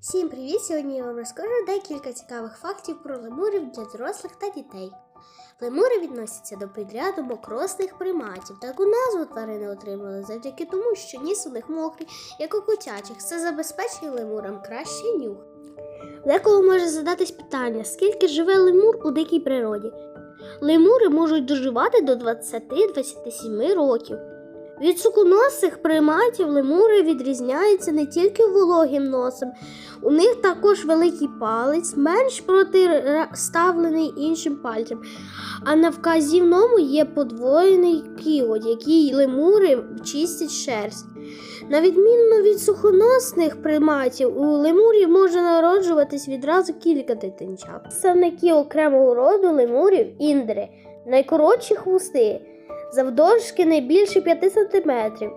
Всім привіт! Сьогодні я вам розкажу декілька цікавих фактів про лемурів для дорослих та дітей. Лемури відносяться до підряду мокросних приматів. Таку назву тварини отримали завдяки тому, що ніс у них мокрий, як у котячих. Це забезпечує лемурам кращий нюх. Деколи може задатись питання, скільки живе лемур у дикій природі. Лемури можуть доживати до 20-27 років. Від суконосих приматів лемури відрізняються не тільки вологим носом, у них також великий палець, менш протиставлений іншим пальцем, а на вказівному є подвоєний кіготь, який лемури чистять шерсть. На відміну від сухоносних приматів, у лемурів може народжуватись відразу кілька дитинчат. Представники окремого роду лемурів індри, найкоротші хвости. Завдовжки не більше 5 см.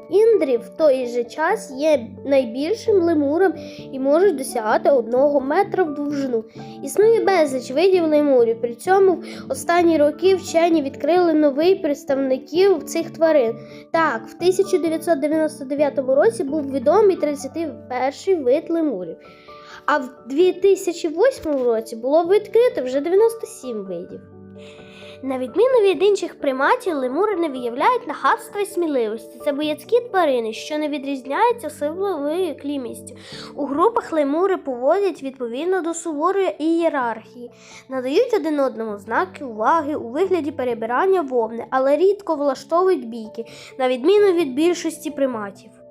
Індрі в той же час є найбільшим лемуром і можуть досягати 1 метра в довжину. Існує безліч видів лемурів. При цьому в останні роки вчені відкрили нових представників цих тварин. Так, в 1999 році був відомий 31 вид лемурів. А в 2008 році було відкрито вже 97 видів. На відміну від інших приматів, лемури не виявляють нахабства і сміливості. Це бояцькі тварини, що не відрізняються силовою клімістю. У групах лемури поводять відповідно до суворої ієрархії, надають один одному знаки уваги у вигляді перебирання вовни, але рідко влаштовують бійки, на відміну від більшості приматів.